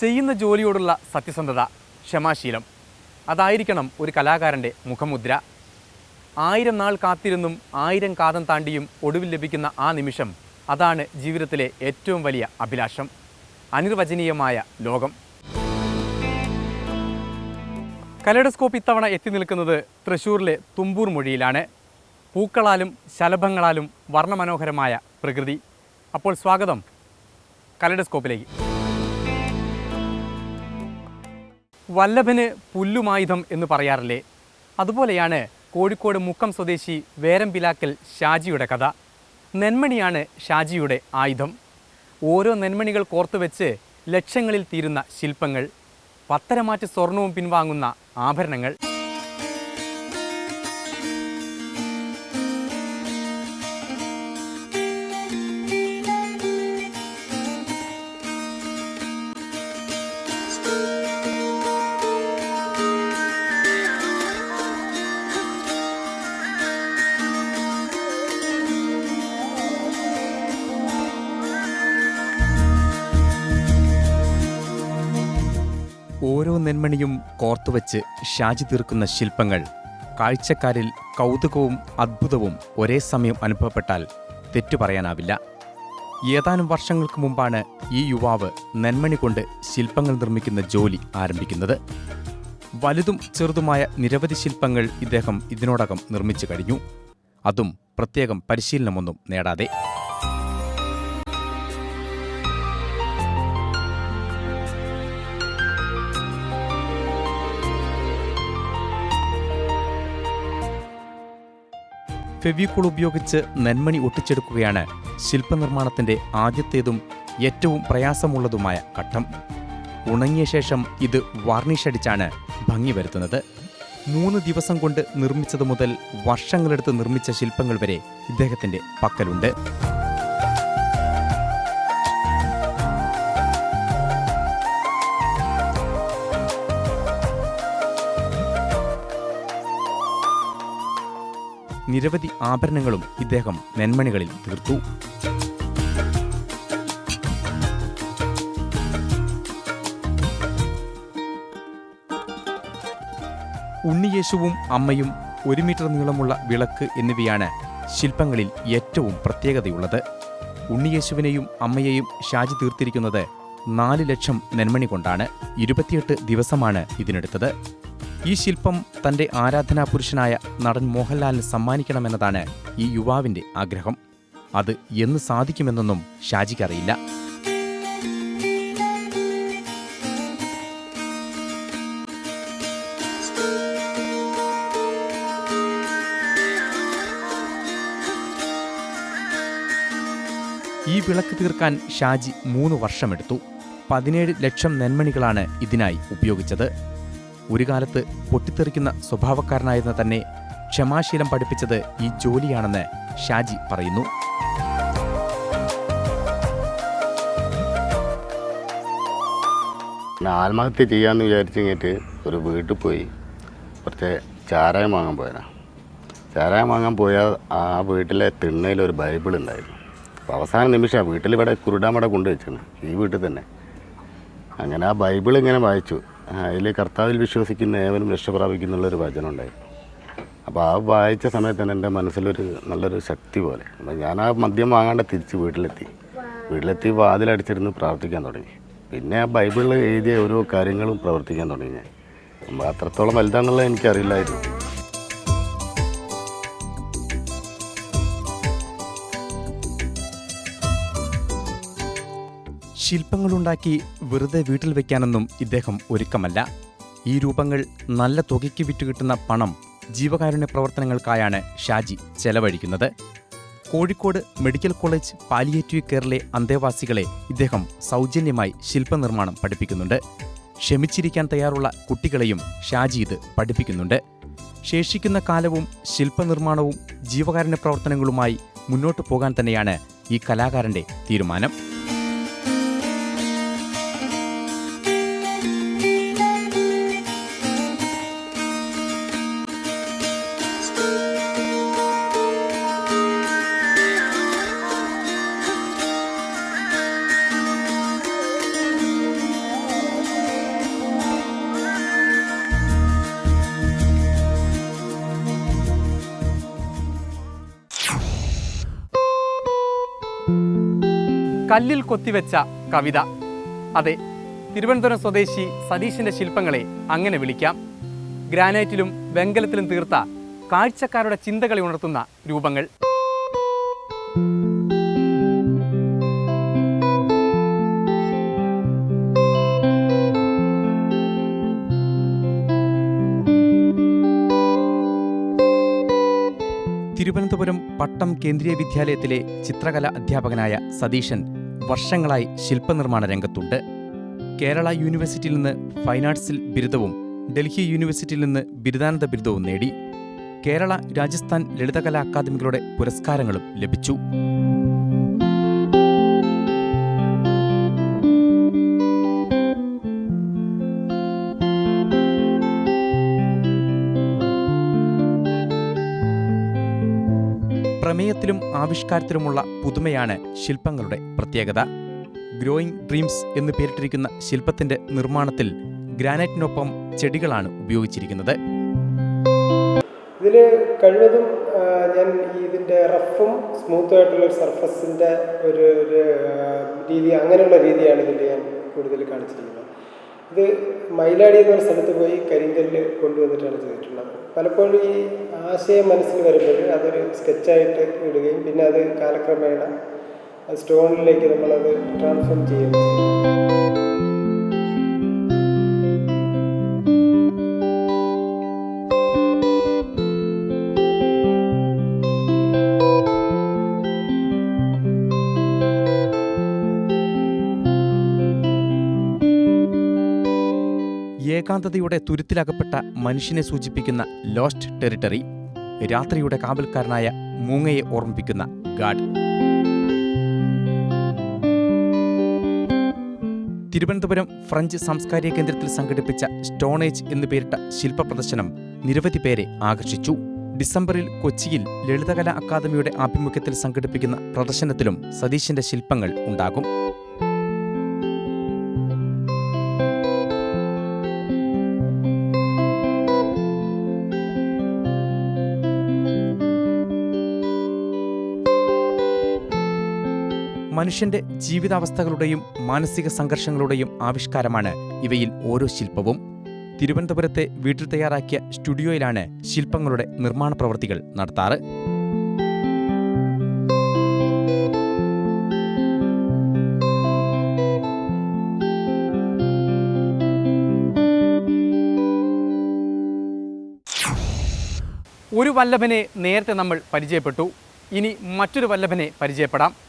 ചെയ്യുന്ന ജോലിയോടുള്ള സത്യസന്ധത ക്ഷമാശീലം. അതായിരിക്കണം ഒരു കലാകാരന്റെ മുഖമുദ്ര. ആയിരം നാൾ കാത്തിരുന്നും ആയിരം കാതം താണ്ടിയും ഒടുവിൽ ലഭിക്കുന്ന ആ നിമിഷം അതാണ് ജീവിതത്തിലെ ഏറ്റവും വലിയ അഭിലാഷം. അനിർവചനീയമായ ലോകം. കലഡസ്കോപ്പ് ഇത്തവണ എത്തി നിൽക്കുന്നത് തൃശ്ശൂരിലെ തുമ്പൂർ മൊഴിയിലാണ്. പൂക്കളാലും ശലഭങ്ങളാലും വർണമനോഹരമായ പ്രകൃതി. അപ്പോൾ സ്വാഗതം കലഡോസ്കോപ്പിലേക്ക്. വല്ലഭന് പുല്ലുമായുധം എന്ന് പറയാറില്ലേ? അതുപോലെയാണ് കോഴിക്കോട് മുക്കം സ്വദേശി വേരമ്പിലാക്കൽ ഷാജിയുടെ കഥ. നെന്മണിയാണ് ഷാജിയുടെ ആയുധം. ഓരോ നെന്മണികൾ കോർത്തുവെച്ച് ലക്ഷങ്ങളിൽ തീരുന്ന ശില്പങ്ങൾ പത്തരമാറ്റ് സ്വർണവും പിൻവാങ്ങുന്ന ആഭരണങ്ങൾ. നെന്മണിയും കോർത്തുവച്ച് ഷാജി തീർക്കുന്ന ശില്പങ്ങൾ കാഴ്ചക്കാരിൽ കൗതുകവും അത്ഭുതവും ഒരേ സമയം അനുഭവപ്പെട്ടാൽ തെറ്റു പറയാനാവില്ല. ഏതാനും വർഷങ്ങൾക്ക് മുമ്പാണ് ഈ യുവാവ് നെന്മണി കൊണ്ട് ശില്പങ്ങൾ നിർമ്മിക്കുന്ന ജോലി ആരംഭിക്കുന്നത്. വലുതും ചെറുതുമായ നിരവധി ശില്പങ്ങൾ ഇദ്ദേഹം ഇതിനോടകം നിർമ്മിച്ചു കഴിഞ്ഞു. അതും പ്രത്യേകം പരിശീലനമൊന്നും നേടാതെ. ഫെവിക്കോൾ ഉപയോഗിച്ച് നെന്മണി ഒട്ടിച്ചെടുക്കുകയാണ് ശില്പനിർമ്മാണത്തിന്റെ ആദ്യത്തേതും ഏറ്റവും പ്രയാസമുള്ളതുമായ ഘട്ടം. ഉണങ്ങിയ ശേഷം ഇത് വാർണിഷ് അടിച്ചാണ് ഭംഗി വരുത്തുന്നത്. മൂന്ന് ദിവസം കൊണ്ട് നിർമ്മിച്ചത് മുതൽ വർഷങ്ങളെടുത്ത് നിർമ്മിച്ച ശില്പങ്ങൾ വരെ ഇദ്ദേഹത്തിന്റെ പക്കലുണ്ട്. നിരവധി ആഭരണങ്ങളും ഇദ്ദേഹം നെന്മണികളിൽ തീർത്തു. ഉണ്ണിയേശുവും അമ്മയും ഒരു മീറ്റർ നീളമുള്ള വിളക്ക് എന്നിവയാണ് ശില്പങ്ങളിൽ ഏറ്റവും പ്രത്യേകതയുള്ളത്. ഉണ്ണിയേശുവിനെയും അമ്മയെയും ഷാജി തീർത്തിരിക്കുന്നത് നാല് ലക്ഷം നെന്മണി കൊണ്ടാണ്. ഇരുപത്തിയെട്ട് ദിവസമാണ് ഇതിനെടുത്തത്. ഈ ശില്പം തന്റെ ആരാധനാപുരുഷനായ നടൻ മോഹൻലാലിന് സമ്മാനിക്കണമെന്നതാണ് ഈ യുവാവിന്റെ ആഗ്രഹം. അത് എന്ന് സാധിക്കുമെന്നൊന്നും ഷാജിക്കറിയില്ല ഈ വിളക്ക് തീർക്കാൻ ഷാജി മൂന്ന് വർഷമെടുത്തു. പതിനേഴ് ലക്ഷം നെന്മണികളാണ് ഇതിനായി ഉപയോഗിച്ചത്. ഒരു കാലത്ത് പൊട്ടിത്തെറിക്കുന്ന സ്വഭാവക്കാരനായിരുന്ന തന്നെ ക്ഷമാശീലം പഠിപ്പിച്ചത് ഈ ജോലിയാണെന്ന് ഷാജി പറയുന്നു. ആത്മഹത്യ ചെയ്യാമെന്ന് വിചാരിച്ചിങ്ങിട്ട് ഒരു വീട്ടിൽ പോയി. കുറച്ച് ചാരായം വാങ്ങാൻ പോയതാ. ചാരായം വാങ്ങാൻ പോയാൽ ആ വീട്ടിലെ തിണ്ണയിൽ ഒരു ബൈബിൾ ഉണ്ടായിരുന്നു. അപ്പോൾ അവസാന നിമിഷം വീട്ടിൽ ഇവിടെ കുരുടാമട കൊണ്ടുവച്ചാണ് ഈ വീട്ടിൽ തന്നെ. അങ്ങനെ ആ ബൈബിൾ ഇങ്ങനെ വായിച്ചു. അതിൽ കർത്താവിൽ വിശ്വസിക്കുന്ന ഏവനും രക്ഷ പ്രാപിക്കുന്നുള്ളൊരു വചനം ഉണ്ടായിരുന്നു അപ്പോൾ ആ വായിച്ച സമയത്ത് തന്നെ എന്റെ മനസ്സിലൊരു നല്ലൊരു ശക്തി പോലെ. അപ്പോൾ ഞാൻ ആ മദ്യം വാങ്ങാണ്ട് തിരിച്ച് വീട്ടിലെത്തി. വീട്ടിലെത്തി വാതിലടിച്ചിരുന്ന് പ്രാർത്ഥിക്കാൻ തുടങ്ങി. പിന്നെ ആ ബൈബിളിൽ എഴുതിയ ഓരോ കാര്യങ്ങളും പ്രവർത്തിക്കാൻ തുടങ്ങി ഞാൻ. അപ്പോൾ അത്രത്തോളം വലുതാണെന്നുള്ളത് എനിക്കറിയില്ലായിരുന്നു. ശില്പങ്ങളുണ്ടാക്കി വെറുതെ വീട്ടിൽ വെക്കാനൊന്നും ഇദ്ദേഹം ഒരുക്കമല്ല. ഈ രൂപങ്ങൾ നല്ല തുകയ്ക്ക് വിറ്റുകിട്ടുന്ന പണം ജീവകാരുണ്യ പ്രവർത്തനങ്ങൾക്കായാണ് ഷാജി ചെലവഴിക്കുന്നത്. കോഴിക്കോട് മെഡിക്കൽ കോളേജ് പാലിയേറ്റീവ് കെയറിലെ അന്തേവാസികളെ ഇദ്ദേഹം സൗജന്യമായി ശില്പനിർമ്മാണം പഠിപ്പിക്കുന്നുണ്ട്. ക്ഷമിച്ചിരിക്കാൻ തയ്യാറുള്ള കുട്ടികളെയും ഷാജി ഇത് പഠിപ്പിക്കുന്നുണ്ട്. ശേഷിക്കുന്ന കാലവും ശില്പനിർമ്മാണവും ജീവകാരുണ്യ പ്രവർത്തനങ്ങളുമായി മുന്നോട്ടു പോകാൻ തന്നെയാണ് ഈ കലാകാരന്റെ തീരുമാനം. കല്ലിൽ കൊത്തിവെച്ച കവിത. അതെ തിരുവനന്തപുരം സ്വദേശി സതീഷിന്റെ ശില്പങ്ങളെ അങ്ങനെ വിളിക്കാം. ഗ്രാനൈറ്റിലും വെങ്കലത്തിലും തീർത്ത കാഴ്ചക്കാരുടെ ചിന്തകളെ ഉണർത്തുന്ന രൂപങ്ങൾ. തിരുവനന്തപുരം പട്ടം കേന്ദ്രീയ വിദ്യാലയത്തിലെ ചിത്രകല അധ്യാപകനായ സതീശൻ വർഷങ്ങളായി ശില്പനിർമ്മാണ രംഗത്തുണ്ട്. കേരള യൂണിവേഴ്സിറ്റിയിൽ നിന്ന് ഫൈൻ ആർട്സിൽ ബിരുദവും ഡൽഹി യൂണിവേഴ്സിറ്റിയിൽ നിന്ന് ബിരുദാനന്ദ ബിരുദവും നേടി. കേരള രാജസ്ഥാൻ ലളിതകലാ അക്കാദമികളുടെ പുരസ്കാരങ്ങളും ലഭിച്ചു. പ്രമേയത്തിലും ആവിഷ്കാരത്തിലുമുള്ള പുതുമയാണ് ശില്പങ്ങളുടെ പ്രത്യേകത. ഗ്രോയിങ് ഡ്രീംസ് എന്ന് പേരിട്ടിരിക്കുന്ന ശില്പത്തിന്റെ നിർമ്മാണത്തിൽ ഗ്രാനൈറ്റിനൊപ്പം ചെടികളാണ് ഉപയോഗിച്ചിരിക്കുന്നത്. ഇതിൽ കഴിവതും ഞാൻ ഇതിന്റെ റഫും സ്മൂത്തും ആയിട്ടുള്ള ഒരു സർഫസിന്റെ ഒരു ഒരു രീതി അങ്ങനെയുള്ള രീതിയാണ് ഇതിൽ ഞാൻ കൂടുതൽ കാണിച്ചിരിക്കുന്നത്. ഇത് മയിലാടി എന്ന സ്ഥലത്ത് പോയി കരിങ്കല്ല് കൊണ്ടുവന്നിട്ടാണ് ചെയ്തിട്ടുള്ളത്. പലപ്പോഴും ഈ ആശയം മനസ്സിൽ വരുമ്പോൾ അതൊരു സ്കെച്ചായിട്ട് ഇടുകയും പിന്നെ അത് കാലക്രമേണ സ്റ്റോണിലേക്ക് നമ്മളത് ട്രാൻസ്ഫോം ചെയ്യുകയും ചെയ്യും. ഏകാന്തതയുടെ തുരുത്തിലകപ്പെട്ട മനുഷ്യനെ സൂചിപ്പിക്കുന്ന ലോസ്റ്റ് ടെറിട്ടറി രാത്രിയുടെ കാവൽക്കാരനായ മൂങ്ങയെ ഓർമ്മിപ്പിക്കുന്ന ഗാഡ്. തിരുവനന്തപുരം ഫ്രഞ്ച് സാംസ്കാരിക കേന്ദ്രത്തിൽ സംഘടിപ്പിച്ച സ്റ്റോണേജ് എന്ന് പേരിട്ട ശില്പ പ്രദർശനം നിരവധി പേരെ ആകർഷിച്ചു. ഡിസംബറിൽ കൊച്ചിയിൽ ലളിതകലാ അക്കാദമിയുടെ ആഭിമുഖ്യത്തിൽ സംഘടിപ്പിക്കുന്ന പ്രദർശനത്തിലും സതീശന്റെ ശില്പങ്ങൾ ഉണ്ടാകും. മനുഷ്യന്റെ ജീവിതാവസ്ഥകളുടെയും മാനസിക സംഘർഷങ്ങളുടെയും ആവിഷ്കാരമാണ് ഇവയിൽ ഓരോ ശില്പവും. തിരുവനന്തപുരത്തെ വീട്ടിൽ തയ്യാറാക്കിയ സ്റ്റുഡിയോയിലാണ് ശില്പങ്ങളുടെ നിർമ്മാണ പ്രവൃത്തികൾ നടത്താറ്. ഒരു വല്ലഭനെ നേരത്തെ നമ്മൾ പരിചയപ്പെട്ടു. ഇനി മറ്റൊരു വല്ലഭനെ പരിചയപ്പെടാം.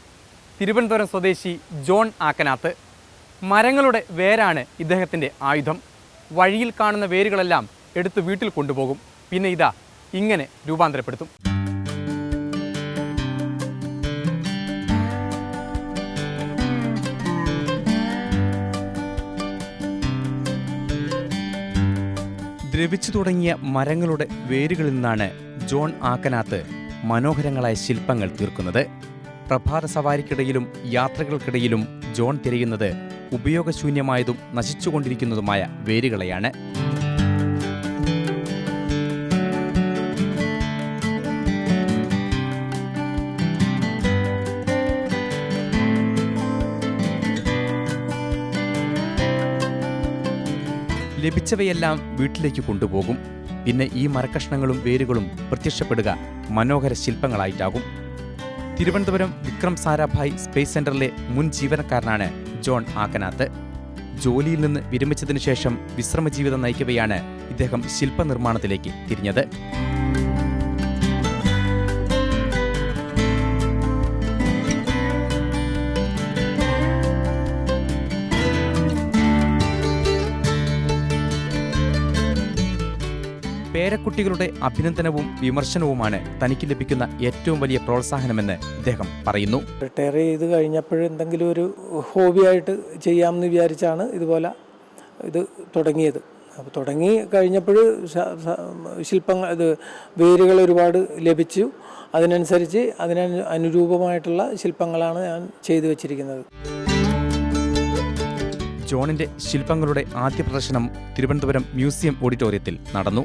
തിരുവനന്തപുരം സ്വദേശി ജോൺ ആക്കനാത്ത്. മരങ്ങളുടെ വേരാണ് ഇദ്ദേഹത്തിന്റെ ആയുധം. വഴിയിൽ കാണുന്ന വേരുകളെല്ലാം എടുത്ത് വീട്ടിൽ കൊണ്ടുപോകും. പിന്നെ ഇതാ ഇങ്ങനെ രൂപാന്തരപ്പെടുത്തും. ദ്രവിച്ചു തുടങ്ങിയ മരങ്ങളുടെ വേരുകളിൽ നിന്നാണ് ജോൺ ആക്കനാത്ത് മനോഹരങ്ങളായ ശില്പങ്ങൾ തീർക്കുന്നത്. പ്രഭാത സവാരിക്കിടയിലും യാത്രകൾക്കിടയിലും ജോൺ തിരയുന്നത് ഉപയോഗശൂന്യമായതും നശിച്ചുകൊണ്ടിരിക്കുന്നതുമായ വേരുകളെയാണ്. ലഭിച്ചവയെല്ലാം വീട്ടിലേക്ക് കൊണ്ടുപോകും. പിന്നെ ഈ മരക്കഷ്ണങ്ങളും വേരുകളും പ്രത്യക്ഷപ്പെടുക മനോഹര ശില്പങ്ങളായിട്ടാകും. തിരുവനന്തപുരം വിക്രം സാരാഭായ് സ്പേസ് സെന്ററിലെ മുൻ ജീവനക്കാരനാണ് ജോൺ ആക്കനാത്ത്. ജോലിയിൽ നിന്ന് വിരമിച്ചതിനു ശേഷം വിശ്രമജീവിതം നയിക്കവെയാണ് ഇദ്ദേഹം ശില്പനിർമ്മാണത്തിലേക്ക് തിരിഞ്ഞത്. പേരക്കുട്ടികളുടെ അഭിനന്ദനവും വിമർശനവുമാണ് തനിക്ക് ലഭിക്കുന്ന ഏറ്റവും വലിയ പ്രോത്സാഹനമെന്ന് അദ്ദേഹം പറയുന്നു. റിട്ടയർ ചെയ്ത് കഴിഞ്ഞപ്പോൾ എന്തെങ്കിലും ഒരു ഹോബിയായിട്ട് ചെയ്യാമെന്ന് വിചാരിച്ചാണ് ഇതുപോലെ ഇത് തുടങ്ങിയത്. അപ്പോൾ തുടങ്ങി കഴിഞ്ഞപ്പോൾ ശില്പങ്ങൾ ഇത് വേരുകൾ ഒരുപാട് ലഭിച്ചു. അതിനനുസരിച്ച് അതിന് അനുരൂപമായിട്ടുള്ള ശില്പങ്ങളാണ് ഞാൻ ചെയ്തു വച്ചിരിക്കുന്നത്. ജോണിന്റെ ശില്പങ്ങളുടെ ആദ്യ പ്രദർശനം തിരുവനന്തപുരം മ്യൂസിയം ഓഡിറ്റോറിയത്തിൽ നടന്നു.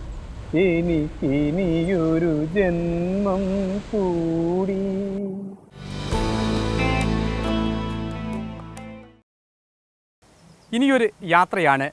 എനിക്കിനിയൊരു ജന്മം കൂടി. ഇനിയൊരു യാത്രയാണ്